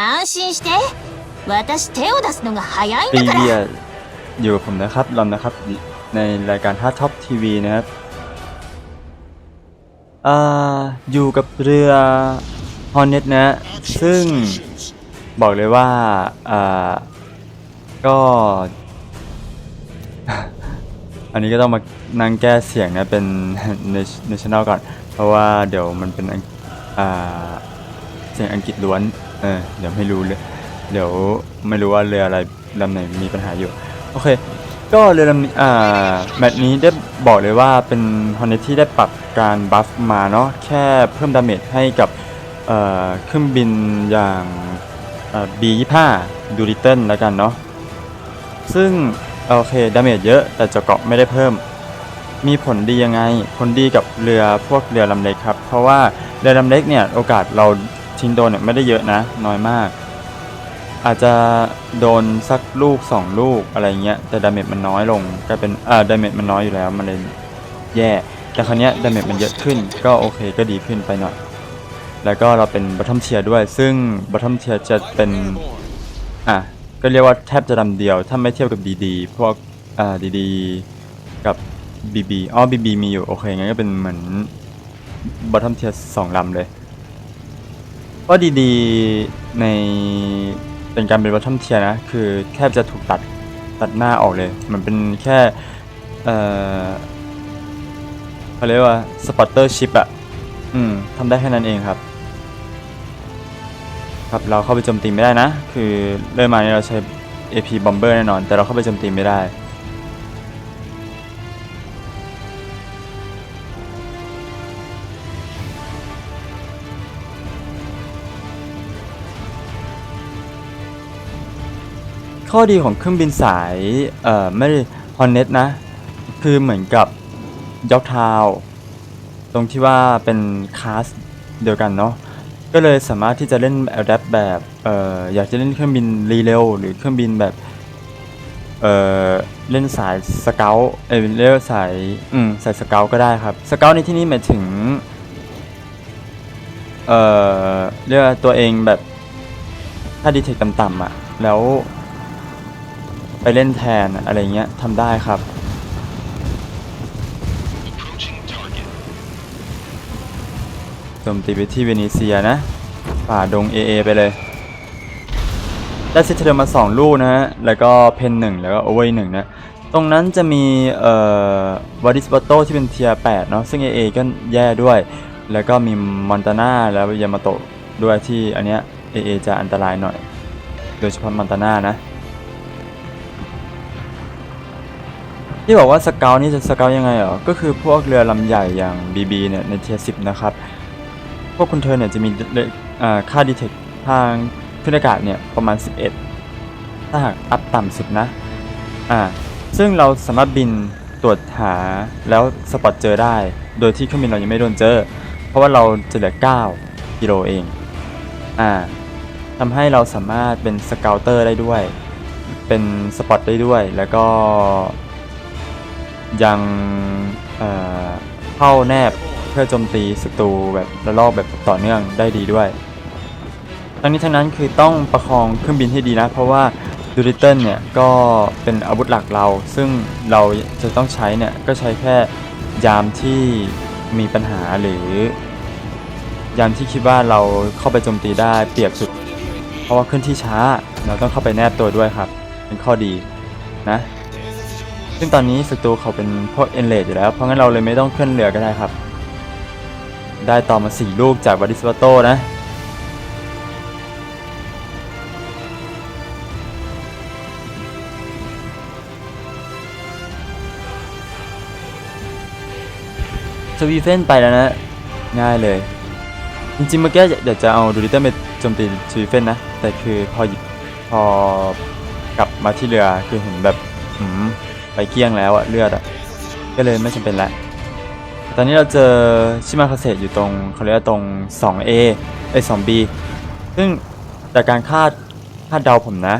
安心して私手を出すのが早いん ปี だか เบีย ら ร์อยู่กับผมนะครับลำนะครับ ในรายการท่าท็อปทีวีนะครับอ่าอยู่กับเรือฮอนเน็ตนะ ซึ่งบอกเลยว่าอ่าก็ อันนี้ก็ต้องมานั่งแก้เสียงนะเป็น ในในช anel ก่อน เพราะว่าเดี๋ยวมันเป็นอังอ่าเสียงอังกฤษล้วน เออเดี๋ยวไม่รู้เลยเดี๋ยวไม่รู้ว่าเรืออะไรลำไหนมีปัญหาอยู่ โอเค ก็เรือลำอ่าแมตช์นี้ได้บอกเลยว่าเป็นฮอนเนที่ได้ปรับการบัฟมาเนาะแค่เพิ่มดาเมจให้กับเอ่อเครื่องบินอย่างเอ่อ B25 ดูริเติลแล้วกันเนาะซึ่งโอเคดาเมจเยอะแต่เจาะเกาะไม่ได้เพิ่ม มีผลดียังไง ผลดีกับเรือพวกเรือลำเล็กครับ เพราะว่าเรือลำเล็กเนี่ยโอกาสเรา ทิ้งโดนเนี่ยไม่ได้เยอะนะ น้อยมาก อาจจะโดนสักลูก 2 ลูกอะไรเงี้ยแต่ดาเมจมันน้อยลงกลายเป็นอ่าดาเมจมันน้อยอยู่แล้วมันเลยแย่ แต่คราวเนี้ยดาเมจมันเยอะขึ้น ก็โอเคก็ดีขึ้นไปหน่อย แล้วก็เราเป็นบัตทอมเทียด้วย ซึ่งบัตทอมเทียจะเป็นอะก็เรียกว่าแทบจะลำเดียว ถ้าไม่เทียบกับดีๆพวกอ่าดีๆกับ BB อ๋อ BB มีอยู่ โอเคงั้นก็เป็นเหมือนบัตทอมเทียสองลำเลย เพราะดีๆในเป็นการเป็นวัฒนเทียนะ คือแทบจะถูกตัดตัดหน้าออกเลย มันเป็นแค่เอ่อเขาเรียกว่าสปอตเตอร์ชิปอะอืมทำได้แค่นั้นเองครับ ครับเราเข้าไปโจมตีไม่ได้นะ คือเริ่มมาเนี่ยเราใช้ AP Bomber แน่นอน แต่เราเข้าไปโจมตีไม่ได้ ข้อดีของเครื่องบินสายเอ่อไม่ฮอนเน็ตนะ คือเหมือนกับยอกทาวตรงที่ว่าเป็นคลาสเดียวกันเนาะก็เลยสามารถที่จะเล่นแอดแบบเอ่ออยากจะเล่นเครื่องบินรีเร็วหรือเครื่องบินแบบเอ่อเล่นสายสเกลเอ้ยเรียกว่สายอืมสายสเกลก็ได้ครับสเกลในที่นี้หมายถึงเอ่อเรียกว่าตัวเองแบบถ้าดีเทคต่ำๆอะแล้ว ไปเล่นแทนอะไรเงี้ยทำได้ครับ โจมตีไปที่เวเนเซียนะ ป่าดง AA ไปเลย ได้ซิตเทอร์มา 2 ลูกนะฮะ แล้วก็เพนหนึ่งแล้วก็โอเวอร์หนึ่งนะ ตรงนั้นจะมีเอ่อวาริสบัตโตที่เป็นเทียร์8เนาะ ซึ่ง AA ก็แย่ด้วย แล้วก็มีมอนตาน่าแล้วยามาโตะด้วยที่อันเนี้ย AA จะอันตรายหน่อย โดยเฉพาะมอนตาน่านะ ที่บอกว่าสเกลนี่จะสเกลยังไงเหรอ ก็คือพวกเรือลำใหญ่อย่าง BB เนี่ยในเทียร์10นะครับ พวกคุณเธอเนี่ยจะมีค่าดีเทคทางขึ้นอากาศเนี่ยประมาณ 11 ถ้าหากอัพต่ำสุดนะ อ่า ซึ่งเราสามารถบินตรวจหาแล้วสปอตเจอได้ โดยที่เครื่องบินเรายังไม่โดนเจอ เพราะว่าเราจะเหลือ 9 กิโลเอง อ่าทำให้เราสามารถเป็นสเกลเตอร์ได้ด้วย เป็นสปอตได้ด้วย แล้วก็ ยังเเข้าแนบเพื่อโจมตีศัตรูแบบระลอกแบบต่อเนื่องได้ดีด้วย ทั้งนี้ทั้งนั้นคือต้องประคองเครื่องบินให้ดีนะ เพราะว่าดูริเติลเนี่ยก็เป็นอาวุธหลักเรา ซึ่งเราจะต้องใช้เนี่ยก็ใช้แค่ยามที่มีปัญหาหรือยามที่คิดว่าเราเข้าไปโจมตีได้เปรียบสุด เพราะว่าเคลื่อนที่ช้าเราต้องเข้าไปแนบตัวด้วยครับ เป็นข้อดีนะ ซึ่งตอนนี้ศัตรูเขาเป็นพวกเอนเลดอยู่แล้ว เพราะงั้นเราเลยไม่ต้องเคลื่อนเรือก็ได้ครับ ได้ต่อมา 4 ลูกจากวาริสวาโตนะ สวีเฟนไปแล้วนะ ง่ายเลย จริงๆเมื่อกี้อยากจะเอาดูริเตอร์ไปโจมตีสวีเฟนนะ แต่คือพอพอกลับมาที่เรือคือเห็นแบบหืม ไปเกลี้ยงแล้วอะเลือดอะก็เลยไม่จำเป็นละตอนนี้เราเจอชิมาคาเซอยู่ตรงเขาเรียกว่าตรง 2A เอ้ย 2B ซึ่งจากการคาดคาดเดาผมนะ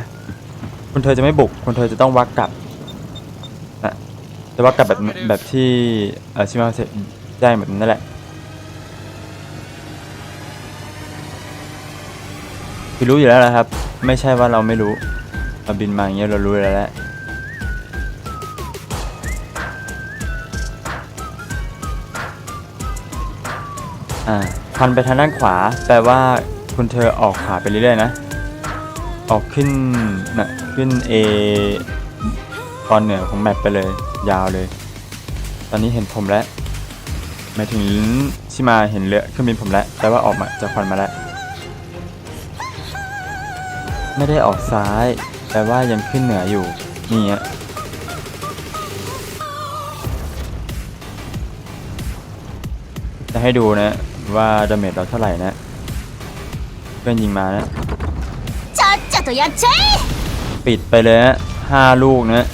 คุณเธอจะไม่บุก คุณเธอจะต้องวักกลับนะจะวักกลับแบบแบบที่เออชิมาคาเซแจ้งแบบนั้นแหละคือรู้อยู่แล้วนะครับ ไม่ใช่ว่าเราไม่รู้เราบินมาอย่างเงี้ยเรารู้แล้วแหละ อ่าพันไปทางด้านขวา แปลว่าคุณเธอออกขวาไปเรื่อยๆนะ ออกขึ้นนะขึ้น A ตอนเหนือของแมปไปเลย ยาวเลย ตอนนี้เห็นผมแล้วหมายถึงชิมาเห็นเรือเครื่องบินผมแล้วแปลว่าออกมาจากควันมาแล้ว ไม่ได้ออกซ้ายแปลว่ายังขึ้นเหนืออยู่ นี่ฮะจะให้ดูนะ ว่าดาเมจเราเท่าไหร่นะเพื่อนยิงมานะจัดจัตัยัเชปิดไปเลยฮะห้าลูกนะ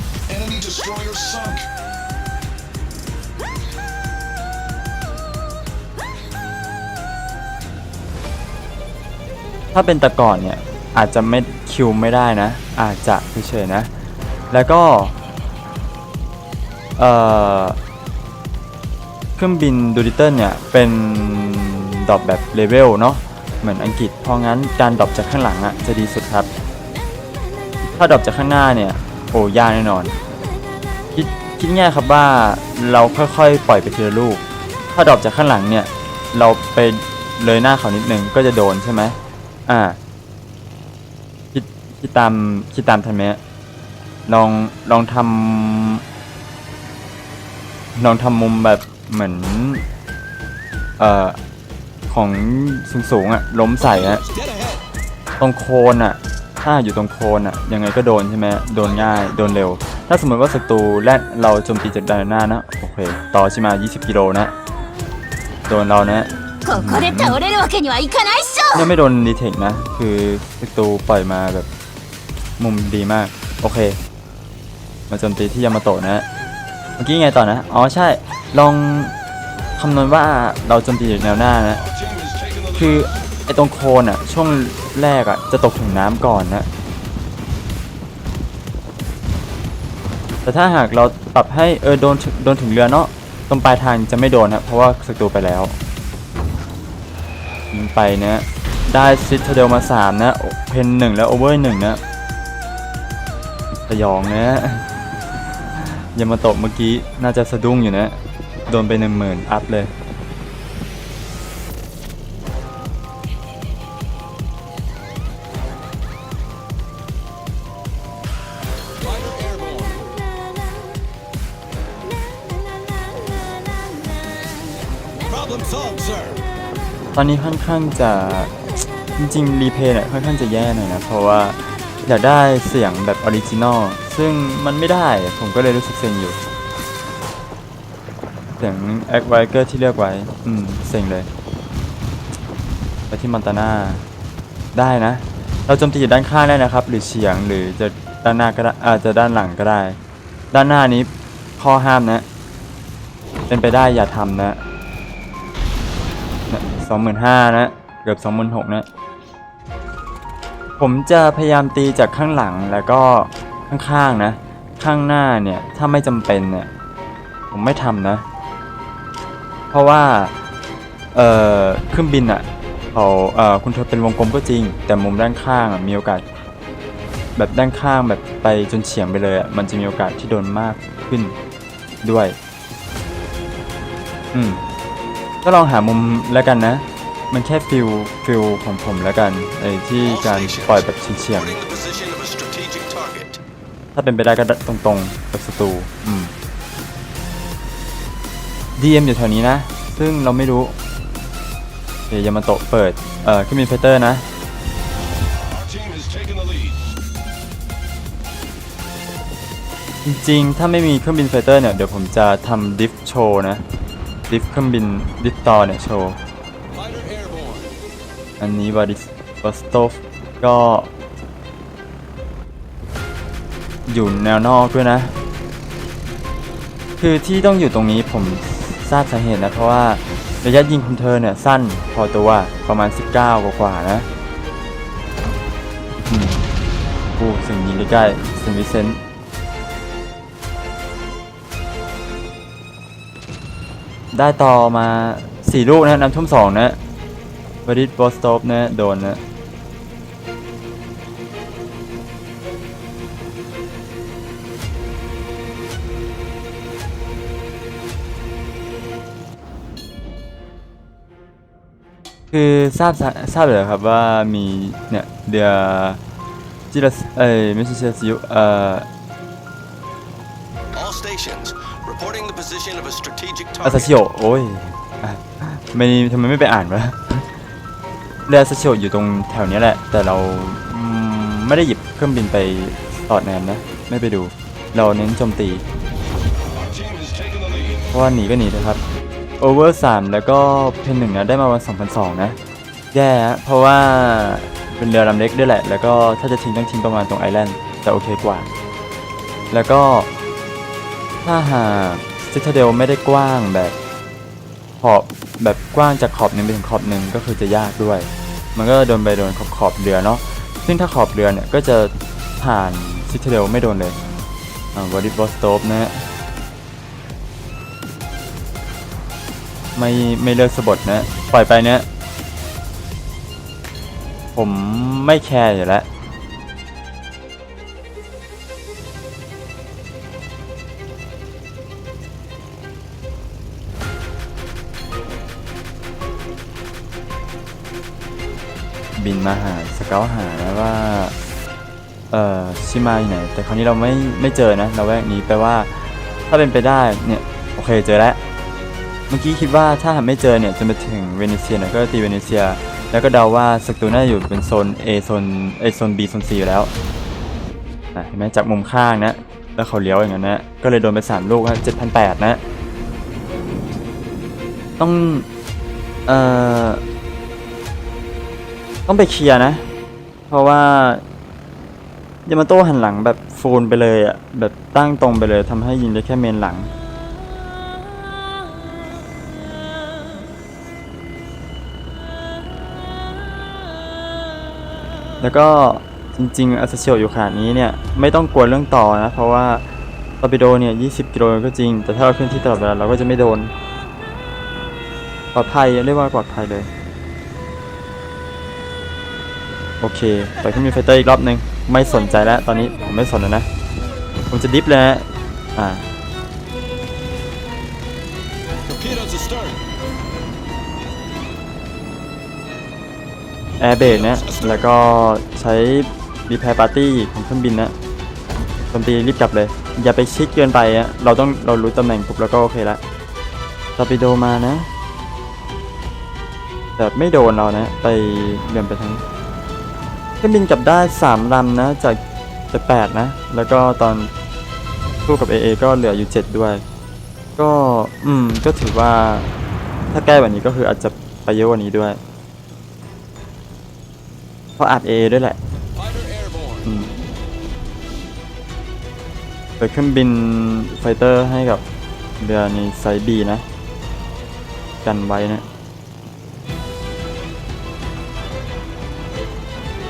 ถ้าเป็นตะก่อนเนี่ยอาจจะไม่คิวไม่ได้นะ อาจจะเฉยๆนะ แล้วก็ เอ่อ เครื่องบินดูดิเติลเนี่ยเป็น ดรอปแบบเลเวลเนาะเหมือนอังกฤษ เพราะงั้นการดรอปจากข้างหลังอะ่ะจะดีสุดครับ ถ้าดรอปจากข้างหน้าเนี่ยโอ้ยากแน่นอน คิดคิดง่ายครับว่าเราค่อยๆ ปล่อยไปทีละลูก ถ้าดรอปจากข้างหลังเนี่ยเราไปเลยหน้าเขานิดนึงก็จะโดนใช่ไหมอ่าคิดคิดตามคิดตามทันไหมลองลองทำลองทำมุมแบบเหมือน เอ่อ ของสูงสูงอะล้มใส่ฮะตรงโคนอะถ้าอยู่ตรงโคนอะยังไงก็โดนใช่ไหมโดนง่ายโดนเร็ว ถ้าสมมติว่าศัตรูและเราโจมตีจากด้านหน้านะโอเคต่อชิมา 20 กิโลนะ โดนเรานะยังไม่โดนดีเทคนะ คือศัตรูปล่อยมาแบบมุมดีมาก โอเค มาโจมตีที่ยามาโตะนะ เมื่อกี้ไงต่อนะ อ๋อใช่ ลอง คำนวณว่าเราโจมตีจากแนวหน้านะ คือไอ้ตรงโคนอะช่วงแรกอะจะตกถึงน้ำก่อนนะ แต่ถ้าหากเราปรับให้เออโดนโดนถึงเรือเนาะตรงปลายทางจะไม่โดนนะเพราะว่าศัตรูไปแล้วยิงไปนะได้ซิตเดลมา 3 นะ เพนหนึ่งแล้วโอเวอร์หนึ่งนะสยองนะยามาโตะเมื่อกี้น่าจะสะดุ้งอยู่นะ โดนไปหนึ่งหมื่นอัพเลย fighter airborne. Problem solved, sir. ตอนนี้ค่อนข้างจะจริงๆรีเพย์เนี่ยค่อนข้างจะแย่หน่อยนะ เพราะว่าอยากได้เสียงแบบออริจินอลซึ่งมันไม่ได้ผมก็เลยรู้สึกเซ็งอยู่ เสียงแอคไวเกอร์ที่เลือกไว้ อืมเซ็งเลย ไปที่มอนตาน่า ได้นะ เราโจมตีอยู่ด้านข้างได้นะครับ หรือเฉียงหรือจะด้านหน้าก็ได้อาจจะด้านหลังก็ได้ ด้านหน้านี้ข้อห้ามนะ เป็นไปได้อย่าทำนะสองหมื่นห้านะ เกือบสองหมื่นหกนะ ผมจะพยายามตีจากข้างหลังแล้วก็ข้างๆนะ ข้างหน้าเนี่ย ถ้าไม่จำเป็นเนี่ย ผมไม่ทำนะ ราะว่าเอ่อเครื่องบินอะเขาเอ่อคุณเธอเป็นวงกลมก็จริง แต่มุมด้านข้างอะมีโอกาส แบบด้านข้างแบบไปจนเฉียงไปเลยอะมันจะมีโอกาสที่โดนมากขึ้นด้วย อืมก็ลองหามุมแล้วกันนะ มันแค่ฟิลฟิลของผมแล้วกันไอ้ที่การปล่อยแบบเฉียงๆถ้าเป็นไปได้ก็ตรงๆกับศัตรูอืม DM อยู่แถวนี้นะ ซึ่งเราไม่รู้เดี๋ยวยามาโตะเปิด เอ่อขึ้นมีไฟเตอร์นะ จริงๆ ถ้าไม่มีเครื่องบินไฟเตอร์เนี่ย เดี๋ยวผมจะทำดิฟโชว์นะ ดิฟเครื่องบิน ดิฟต่อเนี่ยโชว์ อันนี้วาดิสวอสโตฟก็ อยู่แนวนอกด้วยนะ คือที่ต้องอยู่ตรงนี้ผม ทราบสาเหตุนะเพราะว่าระยะยิงของเธอเนี่ยสั้นพอตัวประมาณ 19 กว่าๆนะกูสิ่งยิงใกล้ๆเซนวิเซนต์ได้ต่อมา 4 ลูกนะน้ำท่วม2นะวริดบอสโตฟนะโดนนะ คือทราบทราบเลยครับว่ามีเนี่ยเดือจิรัสเอ้ยไม่ใช่จิรัสยุเอ่อ All stations reporting the position of a strategic อาซา target. ชิโอโอ้ยอะไม่ทำไมไม่ไปอ่านวะเรืออาซาชิโออยู่ตรงแถวเนี้ยแหละ แต่เราอืมไม่ได้หยิบเครื่องบินไปสอดแนมนะ ไม่ไปดู เราเน้นโจมตี Our team has taken the lead. เพราะว่าหนีก็หนีนะครับ โอเวอร์สามแล้วก็เพนหนึ่งนะได้มาวัน2002 นะ แย่ฮะเพราะว่าเป็นเรือลำเล็กด้วยแหละ แล้วก็ถ้าจะทิ้งต้องทิ้งประมาณตรงไอแลนด์แต่โอเคกว่า แล้วก็ถ้าหากซิตาเดลไม่ได้กว้างแบบขอบแบบกว้างจากขอบหนึ่งไปถึงขอบหนึ่งก็คือจะยากด้วย มันก็โดนไปโดนขอบขอบเรือเนาะซึ่งถ้าขอบเรือเนี่ยก็จะผ่านซิตาเดลไม่โดนเลยอ่าวอดิบอสโตปนะฮะ ไม่ไม่เลิกสะบดนะ ปล่อยไปเนี่ยผมไม่แคร์อยู่แล้วบินมาหาสเกลหานะว่า เอ่อชิมาอยู่ไหน แต่คราวนี้เราไม่ไม่เจอนะเราแวกนี้แปลว่า ถ้าเป็นไปได้เนี่ย โอเคเจอแล้ว เมื่อกี้คิดว่าถ้าหาไม่เจอเนี่ยจะมาถึงเวเนเซียเนี่ยก็ตีเวเนเซีย แล้วก็เดาว่าศัตรูน่าจะอยู่เป็นโซน A โซน A โซน B โซน C อยู่แล้วเห็นไหมจากมุมข้างนะ แล้วเขาเลี้ยวอย่างนั้นนะก็เลยโดนไป3ลูกนะ7,800นแปดนะ ต้อง เอ่อ ต้องไปเคลียร์นะ เพราะว่ายามาโต้หันหลังแบบฟูลไปเลยอะแบบตั้งตรงไปเลยทำให้ยิงได้แค่เมนหลัง แล้วก็จริงๆ a า s เชียวอยู่ขนาดนี้เนี่ยไม่ต้องกลัวเรื่องต่อนะ เพราะว่าตอร์ปิโดเนี่ย 20 กิโลก็จริง แต่ถ้าเราเคลื่อนที่ตลอดเวลาเราก็จะไม่โดน ปลอดภัยเรียกว่าปลอดภัยเลย โอเคไปขึ้นมีไฟเตอร์อีกรอบหนึ่งไม่สนใจแล้ว ตอนนี้ผมไม่สนแล้วนะ ผมจะดิฟเลยนะอ่า แอร์เบรกนะ แล้วก็ใช้รีแพร์ปาร์ตี้ของเครื่องบินนะโจมตีรีบกลับเลย อย่าไปชิดเกินไปอะเราต้องเรารู้ตำแหน่งปุ๊บแล้วก็โอเคละตอร์ปิโดมานะ แต่ไม่โดนเรานะ ไปเดินไปทางเครื่องบินกลับได้สามลำนะจากจากแปดนะ แล้วก็ตอนสู้กับ AA ก็เหลืออยู่เจ็ดด้วย ก็อืมก็ถือว่าถ้าแก้แบบนี้ก็คืออาจจะไปเยอะกว่านี้ด้วย เพราะอัดเอด้วยแหละ Fighter airborne. อืมเปิดเครื่องบินไฟเตอร์ให้กับเรือในไซส์บีนะ กันไว้นะ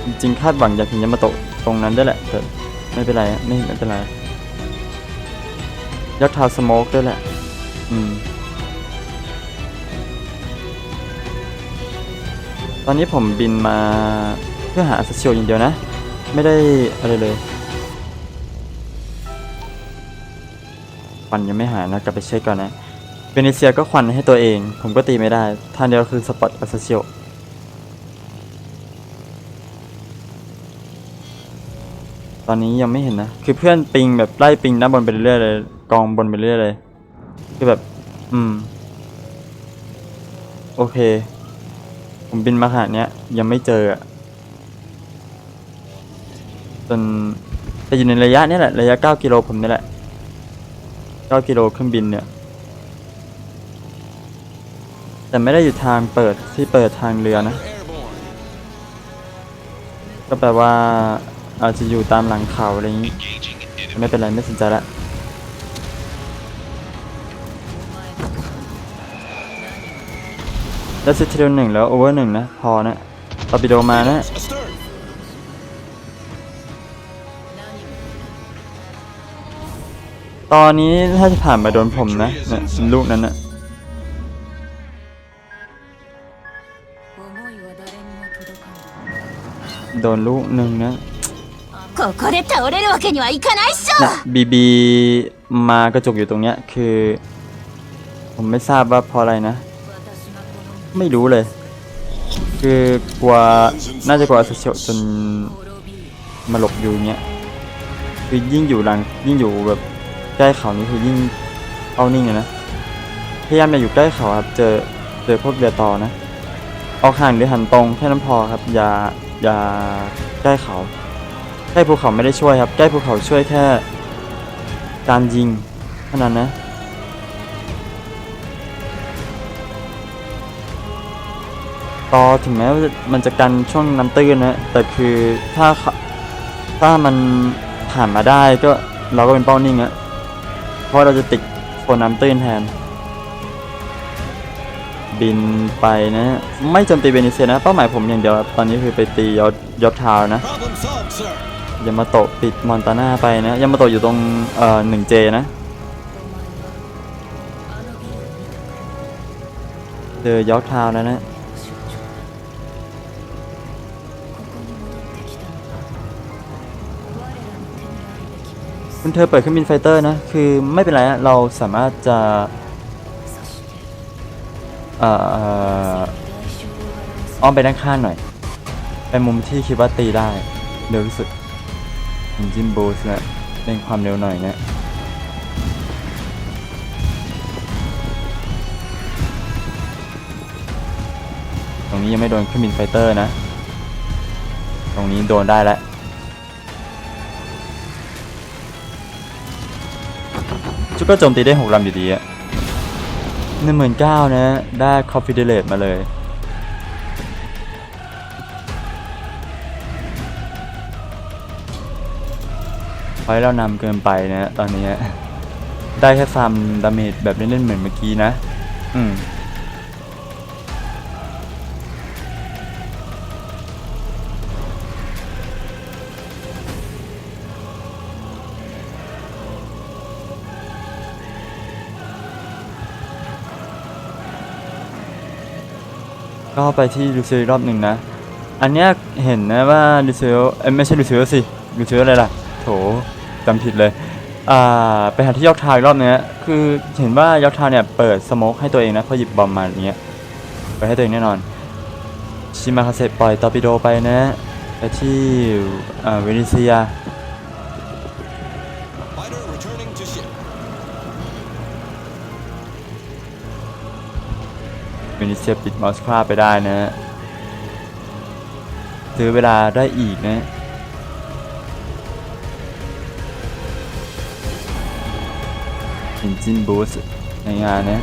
จริงๆคาดหวังอยากเห็นยามาโตะตรงนั้นได้วยแหละ แต่ไม่เป็นไรอะไม่ไม่เป็นไรยักษ์ทาวสโมกด้วยแหละ อืม ตอนนี้ผมบินมาเพื่อหาอาซาเชียวอย่างเดียวนะ ไม่ได้อะไรเลยควันยังไม่หายนะกลับไปเช็คก่อนนะเวเนเซียก็ควันให้ตัวเอง ผมก็ตีไม่ได้ทางเดียวคือสปอตอาซาเชียวตอนนี้ยังไม่เห็นนะ คือเพื่อนปิงแบบไล่ปิงด้านบนไปเรื่อยเลย กองบนไปเรื่อยเลย คือแบบ อืม โอเค ผมบินมาขนาดเนี้ยยังไม่เจออะ จนแต่อยู่ในระยะนี้แหละ ระยะ 9 กิโลผมนี่แหละ 9 กิโลเครื่องบินเนี่ย แต่ไม่ได้อยู่ทางเปิดที่เปิดทางเรือนะ ก็แปลว่าอาจจะอยู่ตามหลังเขาอะไรอย่างนี้ ไม่เป็นไรไม่สนใจละแล้วซิทเทลหนึ่งแล้วโอเวอร์หนึ่งนะ พอนะตอร์ปิโดมานะ ตอนนี้ถ้าจะผ่านมาโดนผมนะนะลูกนั้นนะโดนลูกหนึ่งนะนะบีบีมากระจุกอยู่ตรงเนี้ยคือ ผมไม่ทราบว่าเพราะอะไรนะ ไม่รู้เลย คือกลัวน่าจะกลัวอาสเชียวจนมาหลบอยู่เนี้ยคือยิ่งอยู่หลังยิ่งอยู่แบบ ใกล้เขานี่คือยิ่งเอานิ่งเลยนะ พยายามอย่าอยู่ใกล้เขาครับ เจอเจอพวกเรือต่อนะ ออกห่างหรือหันตรงแค่นั้นพอครับ อย่าอย่าใกล้เขา ใกล้ภูเขาไม่ได้ช่วยครับ ใกล้ภูเขาช่วยแค่ การยิงเท่านั้นนะต่อถึงแม้ว่ามันจะกันช่วงน้ำตื้นนะ แต่คือถ้าเขาถ้ามันผ่านมาได้ก็เราก็เป็นเป้านิ่งอะ เพราะเราจะติดโซนน้ำตื้นแทน บินไปนะ ไม่โจมตีเวนิเซียนะ เป้าหมายผมอย่างเดียวตอนนี้คือไปตียอดยอดทาวนะยามาโตะปิดมอนตาน่าไปนะยามาโตะอยู่ตรงเอ่อหนึ่งเจนะเจอยอร์กทาวน์แล้วนะ คุณเธอเปิดเครื่องบินไฟเตอร์นะ คือไม่เป็นไรเราสามารถจะเอ่ออ้อมไปด้านข้างหน่อยไปมุมที่คิดว่าตีได้เร็วที่สุดจิมโบสนะเร่งความเร็วหน่อยนะตรงนี้ยังไม่โดนเครื่องบินไฟเตอร์นะ ตรงนี้โดนได้แล้ว ชุดก็โจมตีได้หกลำอยู่ดีอะหนึ่งหมื่นเก้านะ ได้คอฟฟิเดเลตมาเลยพอยเรานำเกินไปนะ ตอนนี้ ได้แค่ฟาร์มดาเมจแบบเล่นๆเหมือนเมื่อกี้นะ อืม ก็ไปที่ลูเซียอีกรอบหนึ่งนะ อันเนี้ยเห็นนะว่าลูเซียเอ้ยไม่ใช่ลูเซียสิลูเซียอะไรล่ะ โถจำผิดเลย อ่าไปหาที่ยอกทาวน์อีกรอบเนี้ยคือเห็นว่ายอกทาวน์เนี่ยเปิดสโมกให้ตัวเองนะพอหยิบบอมมาอย่างเงี้ยไปให้ตัวเองแน่นอน ชิมาคาเซปล่อยตอร์ปิโดไปนะไปที่อ่าเวนิเซีย เวนิเซียปิดมอสคราไปได้นะซื้อเวลาได้อีกนะอินจินบูสในงานนะ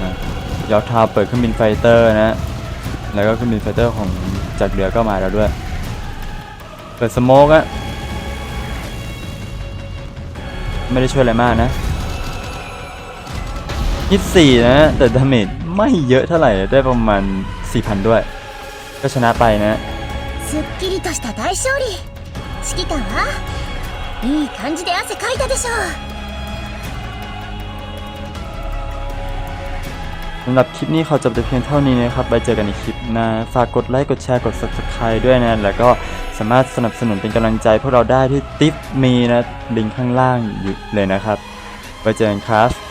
อะยอดทาเปิดเครื่องบินไฟเตอร์นะ แล้วก็เครื่องบินไฟเตอร์ของจากเรือก็มาแล้วด้วย เปิดสโมกอะไม่ได้ช่วยอะไรมากนะ 24 นะ แต่ดาเมจ ไม่เยอะเท่าไหร่ได้ประมาณ 4,000 ด้วย ก็ชนะไปนะすっきりとした大勝利指揮官はいい感じで汗かいたでしょうสำหรับคลิปนี้เขาจบแต่เพียงเท่านี้นะครับ ไปเจอกันในคลิปหน้า ฝากกดไลค์ กดแชร์ กด subscribe ด้วยนะ แล้วก็สามารถสนับสนุนเป็นกำลังใจพวกเราได้ที่ติปมีนะ ลิงก์ข้างล่างอยู่เลยนะครับ ไปเจอกันครับ